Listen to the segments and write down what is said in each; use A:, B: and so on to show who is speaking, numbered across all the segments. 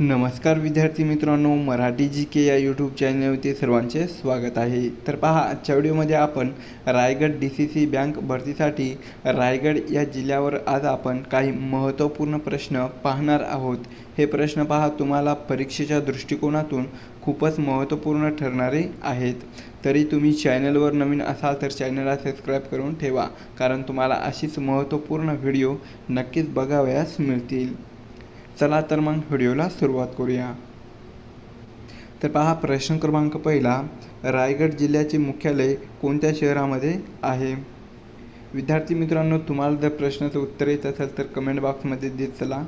A: नमस्कार विद्यार्थी मित्रांनो मराठी जी के या यूट्यूब चॅनलवरती सर्वांचे स्वागत आहे. तर पहा आजच्या व्हिडिओमध्ये आपण Raigad D C C bank भरतीसाठी रायगड या जिल्ह्यावर आज आपण काही महत्त्वपूर्ण प्रश्न पाहणार आहोत. हे प्रश्न पहा तुम्हाला परीक्षेच्या दृष्टिकोनातून खूपच महत्त्वपूर्ण ठरणारे आहेत. तरी तुम्ही चॅनलवर नवीन असाल तर चॅनलला सबस्क्राईब करून ठेवा कारण तुम्हाला अशीच महत्त्वपूर्ण व्हिडिओ नक्कीच बघावयास मिळतील. चला तर मग व्हिडिओला सुरुवात करूया. तर पहा प्रश्न क्रमांक पहिला रायगड जिल्ह्याचे मुख्यालय कोणत्या शहरामध्ये आहे? विद्यार्थी मित्रांनो तुम्हाला जर प्रश्नाचं उत्तर येत असेल तर कमेंट बॉक्समध्ये देत चला.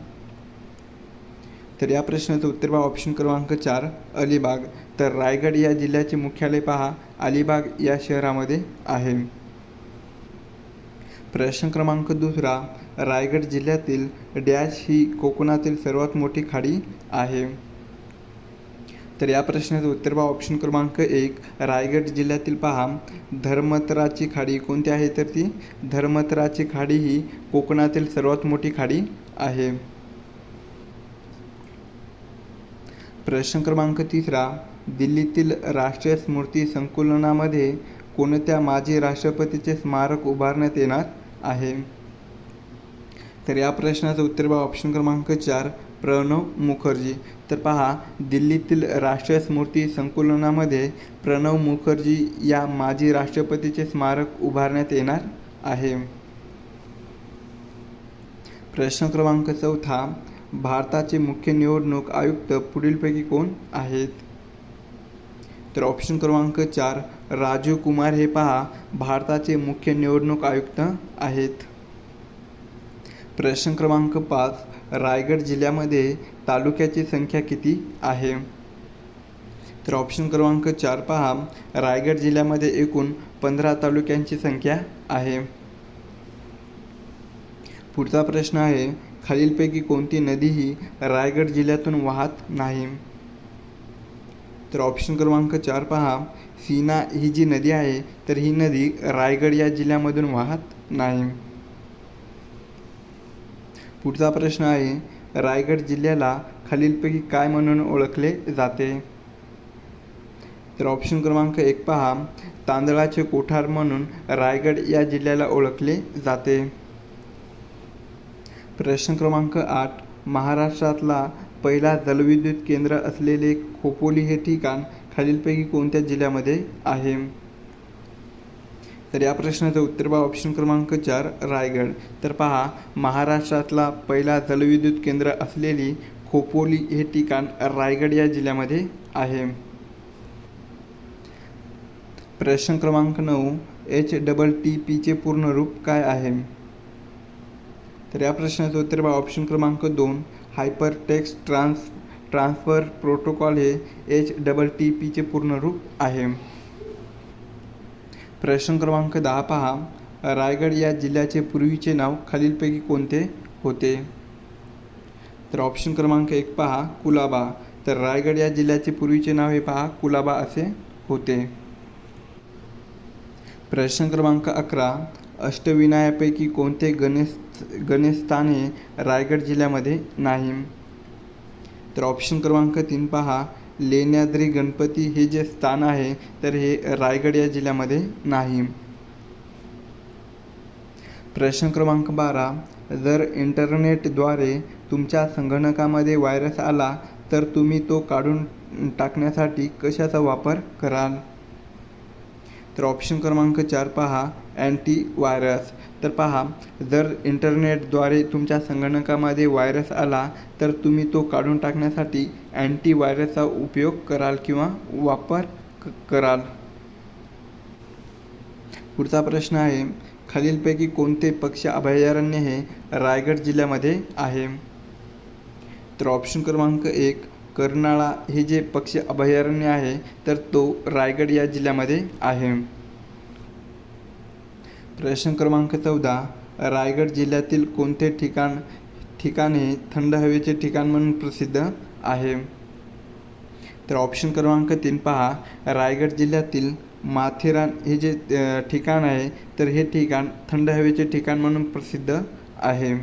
A: तर या प्रश्नाचं उत्तर पहा ऑप्शन क्रमांक चार अलिबाग. तर रायगड या जिल्ह्याचे मुख्यालय पहा अलिबाग या शहरामध्ये आहे. प्रश्न क्रमांक दुसरा रायगड जिल्ह्यातील डॅश ही कोकणातील सर्वात मोठी खाडी आहे. तर या प्रश्नाचं उत्तर पहा. ऑप्शन क्रमांक एक रायगड जिल्ह्यातील पहा. धर्मतराची खाडी कोणती आहे? तर ती धर्मतराची खाडी ही कोकणातील सर्वात मोठी खाडी आहे. प्रश्न क्रमांक तिसरा दिल्लीतील राष्ट्रीय स्मृती संकुलनामध्ये कोणत्या माजी राष्ट्रपतीचे स्मारक उभारण्यात येणार आहे? तर या प्रश्नाचं उत्तर बघा. ऑप्शन क्रमांक चार प्रणव मुखर्जी. तर पहा दिल्लीतील राष्ट्रीय स्मृती संकुलनामध्ये प्रणव मुखर्जी या माजी राष्ट्रपतीचे स्मारक उभारण्यात येणार आहे. प्रश्न क्रमांक चौथा भारताचे मुख्य निवडणूक आयुक्त पुढीलपैकी कोण आहेत? तर ऑप्शन क्रमांक चार राजीव कुमार हे पहा भारताचे मुख्य निवडणूक आयुक्त आहेत. प्रश्न क्रमांक पाच रायगड जिल्ह्यामध्ये तालुक्याची संख्या किती आहे? तर ऑप्शन क्रमांक चार पहा. रायगड जिल्ह्यामध्ये एकूण पंधरा तालुक्यांची संख्या आहे. पुढचा प्रश्न आहे खालीलपैकी कोणती नदी ही रायगड जिल्ह्यातून वाहत नाही? तर ऑप्शन क्रमांक चार पहा. सीना ही जी नदी आहे तर ही नदी रायगड या जिल्ह्यामधून वाहत नाही. पुढचा प्रश्न आहे रायगड जिल्ह्याला खालीलपैकी काय म्हणून ओळखले जाते? तर ऑप्शन क्रमांक एक पहा तांदळाचे कोठार म्हणून रायगड या जिल्ह्याला ओळखले जाते. प्रश्न क्रमांक आठ महाराष्ट्रातला पहिला जलविद्युत केंद्र असलेले खोपोली हे ठिकाण खालीलपैकी कोणत्या जिल्ह्यामध्ये आहे? तर या प्रश्नाचं उत्तर बा ऑप्शन क्रमांक चार रायगड. तर पहा महाराष्ट्रातला पहिला जलविद्युत केंद्र असलेली खोपोली हे ठिकाण रायगड या जिल्ह्यामध्ये आहे. प्रश्न क्रमांक नऊ एच डबल टी पीचे पूर्ण रूप काय आहे? तर या प्रश्नाचं उत्तर बा ऑप्शन क्रमांक दोन hyper text trans transfer protocol हे एच डबल टी पीचे पूर्ण रूप आहे. प्रश्न क्रमांक दहा पहा. रायगड या जिल्ह्याचे पूर्वीचे नाव खालीलपैकी कोणते होते? तर ऑप्शन क्रमांक एक पहा कुलाबा. तर रायगड या जिल्ह्याचे पूर्वीचे नाव हे पहा कुलाबा असे होते. प्रश्न क्रमांक अकरा. अष्टविनायापैकी कोणते गणेश गणेशस्थान हे रायगड जिल्ह्यामध्ये नाही? तर ऑप्शन क्रमांक तीन पहा लेण्याद्री गणपती हे जे स्थान आहे तर हे रायगड या जिल्ह्यामध्ये नाही. प्रश्न क्रमांक बारा. जर इंटरनेटद्वारे तुमच्या संगणकामध्ये व्हायरस आला तर तुम्ही तो काढून टाकण्यासाठी कशाचा वापर कराल? तर ऑप्शन क्रमांक चार पहा. अँटीव्हायरस तर पहा जर इंटरनेटद्वारे तुमच्या संगणकामध्ये व्हायरस आला तर तुम्ही तो काढून टाकण्यासाठी अँटीव्हायरसचा उपयोग कराल किंवा वापर क कराल. पुढचा प्रश्न आहे खालीलपैकी कोणते पक्षी अभयारण्य हे रायगड जिल्ह्यामध्ये आहे? तर ऑप्शन क्रमांक एक कर्नाळा हे जे पक्षी अभयारण्य आहे तर तो रायगड या जिल्ह्यामध्ये आहे. प्रश्न क्रमांक चौदा रायगड जिल्ह्यातील कोणते ठिकाण ठिकाण हे थंड हवेचे ठिकाण म्हणून प्रसिद्ध आहे? तर ऑप्शन क्रमांक तीन पहा. रायगड जिल्ह्यातील माथेरान हे जे ठिकाण आहे तर हे ठिकाण थंड हवेचे ठिकाण म्हणून प्रसिद्ध आहे.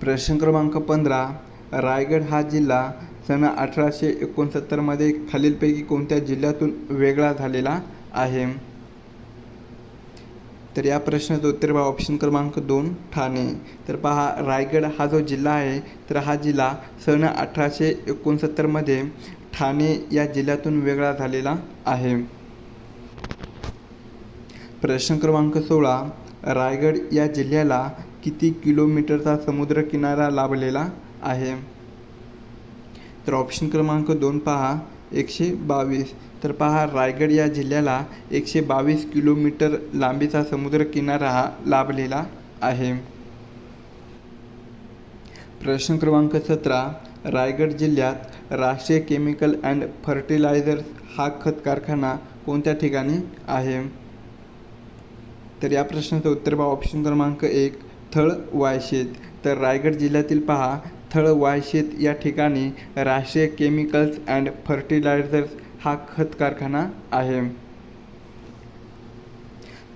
A: प्रश्न क्रमांक पंधरा. रायगड हा जिल्हा सन अठराशे एकोणसत्तरमध्ये खालीलपैकी कोणत्या जिल्ह्यातून वेगळा झालेला आहे? तर या प्रश्नाचं उत्तर पहा. ऑप्शन क्रमांक दोन ठाणे. तर पहा रायगड हा जो जिल्हा आहे तर हा जिल्हा सन अठराशे एकोणसत्तरमध्ये ठाणे या जिल्ह्यातून वेगळा झालेला आहे. प्रश्न क्रमांक सोळा रायगड या जिल्ह्याला किती किलोमीटरचा समुद्रकिनारा लाभलेला आहे? तर ऑप्शन क्रमांक दोन पहा. एकशे बावीस. तर पहा रायगड या जिल्ह्याला एकशे बावीस किलोमीटर लांबीचा समुद्रकिनारा हा लाभलेला आहे. प्रश्न क्रमांक सतरा. रायगड जिल्ह्यात राष्ट्रीय केमिकल अँड फर्टिलायझर्स हा खत कारखाना कोणत्या ठिकाणी आहे? तर या प्रश्नाचं उत्तर पहा ऑप्शन क्रमांक एक थळ वायशेत तर रायगड जिल्ह्यातील पहा थळ वायशेत या ठिकाणी राष्ट्रीय केमिकल्स अँड फर्टिलायझर्स हा खत कारखाना आहे.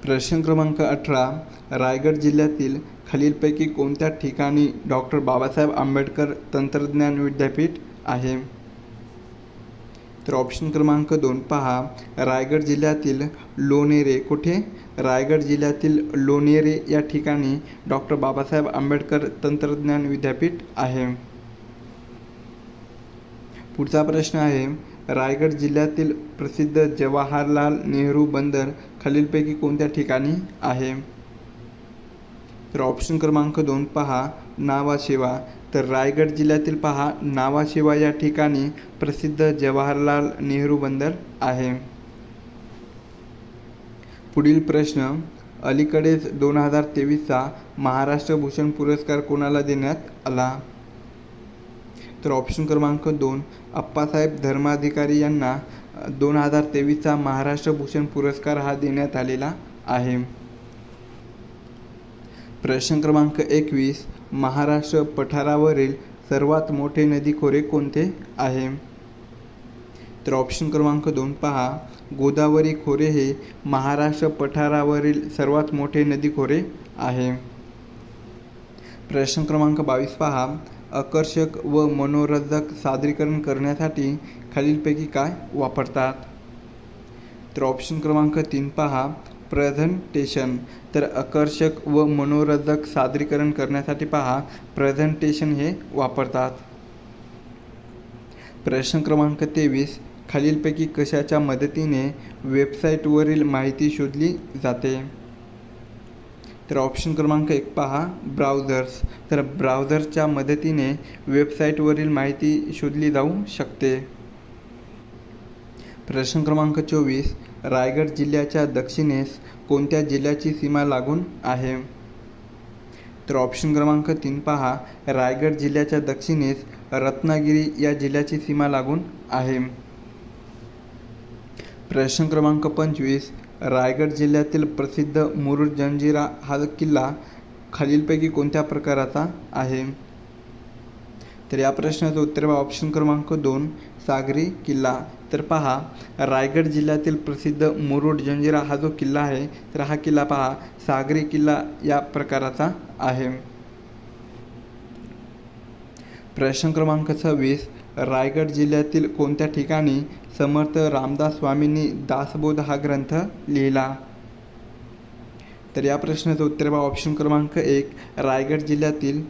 A: प्रश्न क्रमांक अठरा रायगड जिल्ह्यातील खालीलपैकी कोणत्या ठिकाणी डॉक्टर बाबासाहेब आंबेडकर तंत्रज्ञान विद्यापीठ आहे? तर ऑप्शन क्रमांक दोन पहा. रायगड जिल्ह्यातील लोणेरे कुठे? रायगड जिल्ह्यातील लोणेरे या ठिकाणी डॉक्टर बाबासाहेब आंबेडकर तंत्रज्ञान विद्यापीठ आहे. पुढचा प्रश्न आहे रायगड जिल्ह्यातील प्रसिद्ध जवाहरलाल नेहरू बंदर खालीलपैकी कोणत्या ठिकाणी आहे? तर ऑप्शन क्रमांक दोन पहा नावाशेवा. तर रायगड जिल्ह्यातील पहा नावाशिवाय या ठिकाणी प्रसिद्ध जवाहरलाल नेहरू बंदर आहे. पुढील प्रश्न अलीकडेच दोन हजार तेवीसचा महाराष्ट्र भूषण पुरस्कार कोणाला देण्यात आला? तर ऑप्शन क्रमांक दोन अप्पासाहेब धर्माधिकारी यांना दोन हजार तेवीसचा महाराष्ट्र भूषण पुरस्कार हा देण्यात आलेला आहे. प्रश्न क्रमांक एकवीस महाराष्ट्र पठारावरील सर्वात मोठे नदी खोरे कोणते आहे? तर ऑप्शन क्रमांक दोन पहा. गोदावरी खोरे हे महाराष्ट्र पठारावरील सर्वात मोठे नदी खोरे आहे. प्रश्न क्रमांक बावीस पहा. आकर्षक व मनोरंजक सादरीकरण करण्यासाठी खालीलपैकी काय वापरतात? तर ऑप्शन क्रमांक तीन पहा. प्रेझेंटेशन तर आकर्षक व मनोरंजक सादरीकरण करण्यासाठी पहा. प्रेझेंटेशन हे वापरतात. प्रश्न क्रमांक तेवीस. खालीलपैकी कशाच्या मदतीने वेबसाईटवरील माहिती शोधली जाते? तर ऑप्शन क्रमांक एक पहा. ब्राउझर्स तर ब्राउझर्सच्या मदतीने वेबसाईटवरील माहिती शोधली जाऊ शकते. प्रश्न क्रमांक चोवीस. रायगड जिल्ह्याच्या दक्षिणेस कोणत्या जिल्ह्याची सीमा लागून आहे? तर ऑप्शन क्रमांक तीन पहा. रायगड जिल्ह्याच्या दक्षिणेस रत्नागिरी या जिल्ह्याची सीमा लागून आहे. प्रश्न क्रमांक पंचवीस. रायगड जिल्ह्यातील प्रसिद्ध मुरुड जंजिरा हा किल्ला खालीलपैकी कोणत्या प्रकाराचा आहे? तर या प्रश्नाचं उत्तर बा ऑप्शन क्रमांक दोन. सागरी किल्ला. तर पहा रायगड जिल्ह्यातील प्रसिद्ध मुरुड जंजिरा हा जो किल्ला आहे तर हा किल्ला पहा सागरी किल्ला या प्रकाराचा आहे. प्रश्न क्रमांक सव्वीस रायगड जिल्ह्यातील कोणत्या ठिकाणी समर्थ रामदास स्वामींनी दासबोध हा ग्रंथ लिहिला? तर या प्रश्नाचं उत्तर बा ऑप्शन क्रमांक एक रायगड जिल्ह्यातील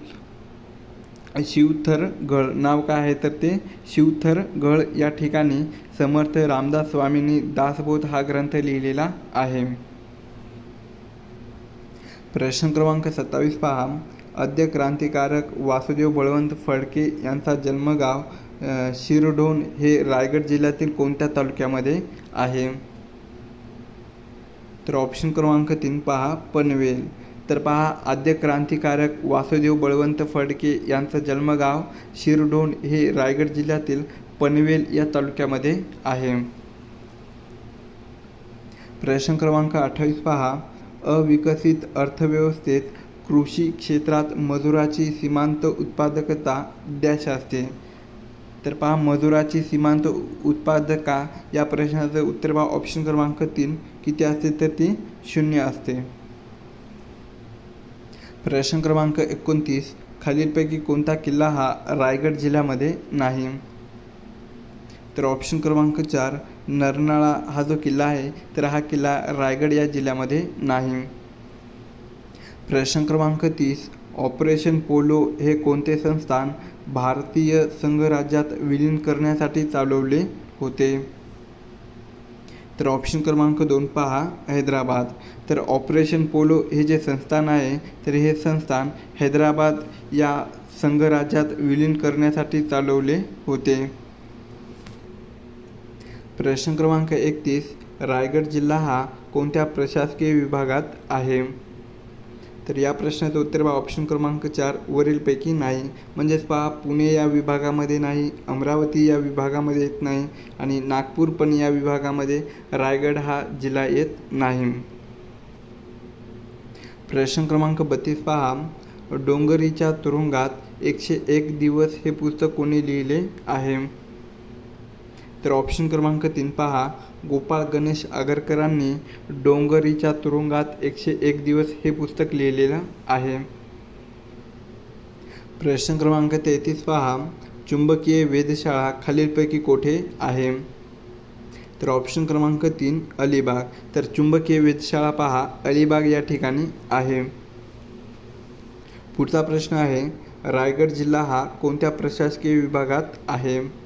A: शिवथरगळ नाव काय आहे? तर ते शिवथरगळ या ठिकाणी समर्थ रामदास स्वामींनी दासबोध हा ग्रंथ लिहिलेला आहे. प्रश्न क्रमांक सत्तावीस पहा. आद्य क्रांतिकारक वासुदेव बळवंत फडके यांचा जन्मगाव शिरडोन शिरढोण हे रायगड जिल्ह्यातील कोणत्या तालुक्यामध्ये आहे? तर ऑप्शन क्रमांक तीन पहा. पनवेल. तर पहा आद्य क्रांतिकारक वासुदेव बळवंत फडके यांचं जन्मगाव शिरढोण हे रायगड जिल्ह्यातील पनवेल या तालुक्यामध्ये आहे. प्रश्न क्रमांक अठ्ठावीस पहा. अविकसित अर्थव्यवस्थेत कृषी क्षेत्रात मजुराची सीमांत उत्पादकता डॅश असते. तर पहा मजुराची सीमांत उत्पादका या प्रश्नाचं उत्तर पहा. ऑप्शन क्रमांक तीन किती असते? तर ती शून्य असते. प्रश्न क्रमांक एकोणतीस खालीलपैकी कोणता किल्ला हा रायगड जिल्ह्यामध्ये नाही? तर ऑप्शन क्रमांक चार नरनाळा हा जो किल्ला आहे तर हा किल्ला रायगड या जिल्ह्यामध्ये नाही. प्रश्न क्रमांक तीस ऑपरेशन पोलो हे कोणते संस्थान भारतीय संघराज्यात विलीन करण्यासाठी चालवले होते? तर ऑप्शन क्रमांक दोन पहा हैदराबाद. तर ऑपरेशन पोलो हे जे संस्थान आहे तर हे संस्थान हैदराबाद या संघराज्यात विलीन करण्यासाठी चालवले होते. प्रश्न क्रमांक एकतीस रायगड जिल्हा हा कोणत्या प्रशासकीय विभागात आहे? तर या प्रश्नाचं उत्तर पहा. ऑप्शन क्रमांक चार वरीलपैकी नाही. म्हणजेच पहा पुणे या विभागामध्ये नाही अमरावती या विभागामध्ये येत नाही आणि नागपूर पण या विभागामध्ये रायगड हा जिल्हा येत नाही. प्रश्न क्रमांक बत्तीस पहा. डोंगरीच्या तुरुंगात एकशे एक दिवस हे पुस्तक कोणी लिहिले आहे? तर ऑप्शन क्रमांक तीन पहा. गोपाळ गणेश आगरकरांनी डोंगरीच्या तुरुंगात एकशे एक दिवस हे पुस्तक लिहिलेलं आहे. प्रश्न क्रमांक तेहतीस पहा. चुंबकीय वेधशाळा खालीलपैकी कोठे आहे? तर ऑप्शन क्रमांक तीन अलिबाग. तर चुंबकीय वेधशाळा पहा अलिबाग या ठिकाणी आहे. पुढचा प्रश्न आहे रायगड जिल्हा हा कोणत्या प्रशासकीय विभागात आहे?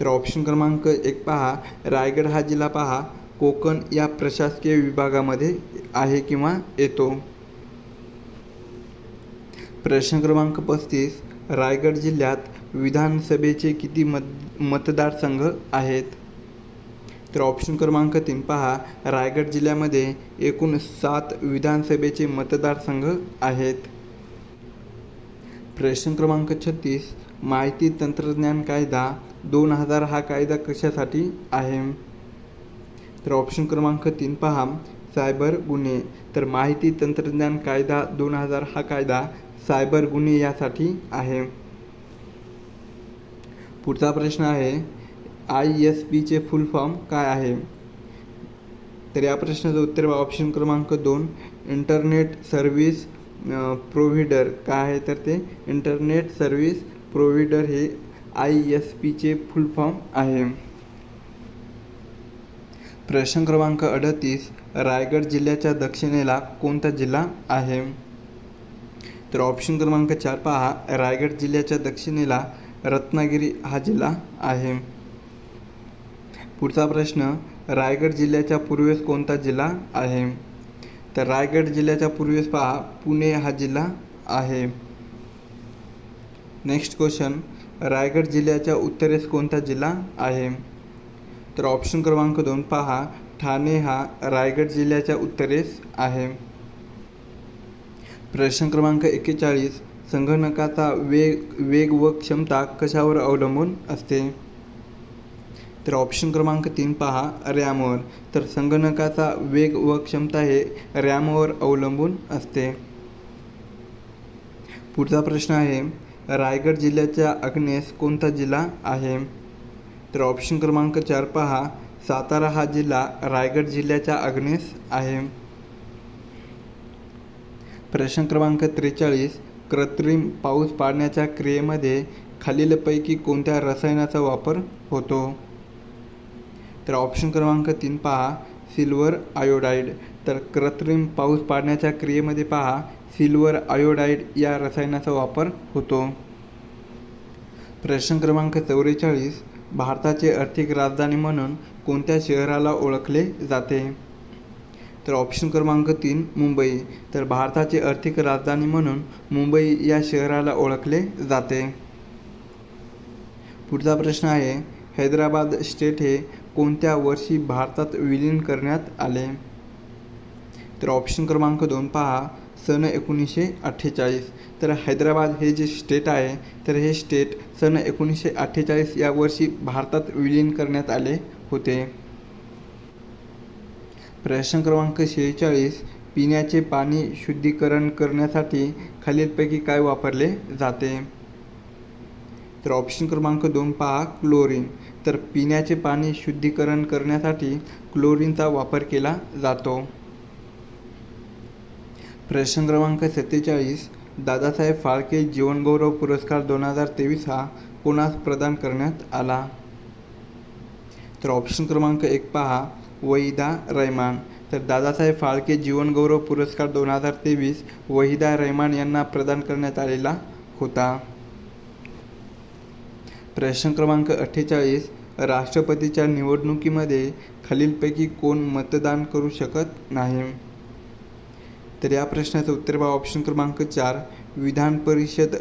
A: तर ऑप्शन क्रमांक एक पहा. रायगड हा जिल्हा पहा. कोकण या प्रशासकीय विभागामध्ये आहे किंवा येतो? प्रश्न क्रमांक पस्तीस. रायगड जिल्ह्यात विधानसभेचे किती मत मतदारसंघ आहेत? तर ऑप्शन क्रमांक तीन पहा. रायगड जिल्ह्यामध्ये एकूण सात विधानसभेचे मतदारसंघ आहेत. प्रश्न क्रमांक छत्तीस. माहिती तंत्रज्ञान कायदा दोन हजार हा कायदा कशासाठी आहे? तर ऑप्शन क्रमांक तीन पहा. सायबर गुन्हे. तर माहिती तंत्रज्ञान कायदा दोन हजार हा कायदा सायबर गुन्हे यासाठी आहे. पुढचा प्रश्न आहे आय एस पीचे फुल फॉर्म काय आहे? तर या प्रश्नाचं उत्तर ऑप्शन क्रमांक दोन इंटरनेट सर्व्हिस प्रोव्हिडर काय आहे तर ते? इंटरनेट सर्व्हिस प्रोव्हिडर हे आय एस पीचे फुल फॉर्म आहे. प्रश्न क्रमांक अडतीस रायगड जिल्ह्याच्या दक्षिणेला कोणता जिल्हा आहे? तर ऑप्शन क्रमांक चार पहा रायगड जिल्ह्याच्या दक्षिणेला रत्नागिरी हा जिल्हा आहे. पुढचा प्रश्न रायगड जिल्ह्याच्या पूर्वेस कोणता जिल्हा आहे? तर रायगड जिल्ह्याच्या पूर्वेस पहा पुणे हा जिल्हा आहे. नेक्स्ट क्वेश्चन रायगड जिल्ह्याच्या उत्तरेस कोणता जिल्हा आहे? तर ऑप्शन क्रमांक दोन पहा. ठाणे हा रायगड जिल्ह्याच्या उत्तरेस आहे. प्रश्न क्रमांक एक्केचाळीस. संगणकाचा वेग वेग व क्षमता कशावर अवलंबून असते? तर ऑप्शन क्रमांक तीन पहा. रॅमवर. तर संगणकाचा वेग व क्षमता हे रॅमवर अवलंबून असते. पुढचा प्रश्न आहे. रायगड जिल्ह्याच्या आग्नेस कोणता जिल्हा आहे? तर ऑप्शन क्रमांक चार पहा. सातारा हा जिल्हा रायगड जिल्ह्याच्या आग्नेस आहे. प्रश्न क्रमांक त्रेचाळीस. कृत्रिम पाऊस पाडण्याच्या क्रियेमध्ये खालीलपैकी कोणत्या रसायनाचा वापर होतो? तर ऑप्शन क्रमांक तीन पहा. सिल्वर आयोडाईड तर कृत्रिम पाऊस पाडण्याच्या क्रियेमध्ये पहा. सिल्वर आयोडाईड या रसायनाचा वापर होतो. प्रश्न क्रमांक चौवेचाळीस भारताचे आर्थिक राजधानी म्हणून कोणत्या शहराला ओळखले जाते? तर ऑप्शन क्रमांक तीन मुंबई. तर भारताची आर्थिक राजधानी म्हणून मुंबई या शहराला ओळखले जाते. पुढचा प्रश्न आहे हैदराबाद स्टेट हे कोणत्या वर्षी भारतात विलीन करण्यात आले? तर ऑप्शन क्रमांक दोन पहा. सन एकोणीसशे अठ्ठेचाळीस. तर हैदराबाद हे जे स्टेट आहे तर हे स्टेट सन एकोणीसशे अठ्ठेचाळीस या वर्षी भारतात विलीन करण्यात आले होते. प्रश्न क्रमांक शेहेचाळीस पिण्याचे पाणी शुद्धीकरण करण्यासाठी खालीलपैकी काय वापरले जाते? तर ऑप्शन क्रमांक दोन पहा क्लोरीन तर पिण्याचे पाणी शुद्धीकरण करण्यासाठी क्लोरीनचा वापर केला जातो. प्रश्न क्रमांक सत्तेचाळीस दादासाहेब फाळके जीवनगौरव पुरस्कार दोन हजार तेवीस हा कोणास प्रदान करण्यात आला. तर ऑप्शन क्रमांक एक पहा वहिदा रहमान. तर दादासाहेब फाळके जीवनगौरव पुरस्कार दोन हजार तेवीस वहिदा रहमान यांना प्रदान करण्यात आलेला होता. प्रश्न क्रमांक अठ्ठेचाळीस राष्ट्रपतीच्या निवडणुकीमध्ये खालीलपैकी कोण मतदान करू शकत नाही? तर या प्रश्नाचं उत्तर बा ऑप्शन क्रमांक चार विधान परिषद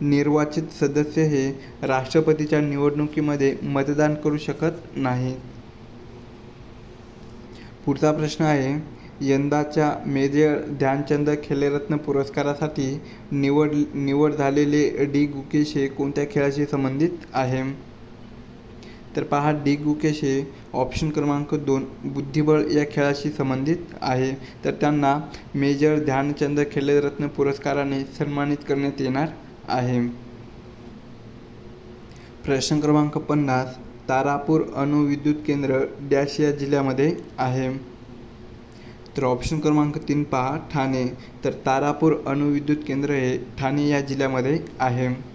A: निर्वाचित सदस्य हे राष्ट्रपतीच्या निवडणुकीमध्ये मतदान करू शकत नाही पुढचा प्रश्न आहे यंदाच्या मेजर ध्यानचंद खेलरत्न पुरस्कारासाठी निवड निवड झालेले डी गुकेश हे कोणत्या खेळाशी संबंधित आहे? तर पहा डी गुकेश हे ऑप्शन क्रमांक दोन बुद्धिबळ या खेळाशी संबंधित आहे. तर त्यांना मेजर ध्यानचंद खेलरत्न पुरस्काराने सन्मानित करण्यात येणार आहे. प्रश्न क्रमांक पन्नास तारापूर अणुविद्युत केंद्र डॅश या जिल्ह्यामध्ये आहे. तर ऑप्शन क्रमांक तीन पहा ठाणे. तर तारापूर अणुविद्युत केंद्र हे ठाणे या जिल्ह्यामध्ये आहे.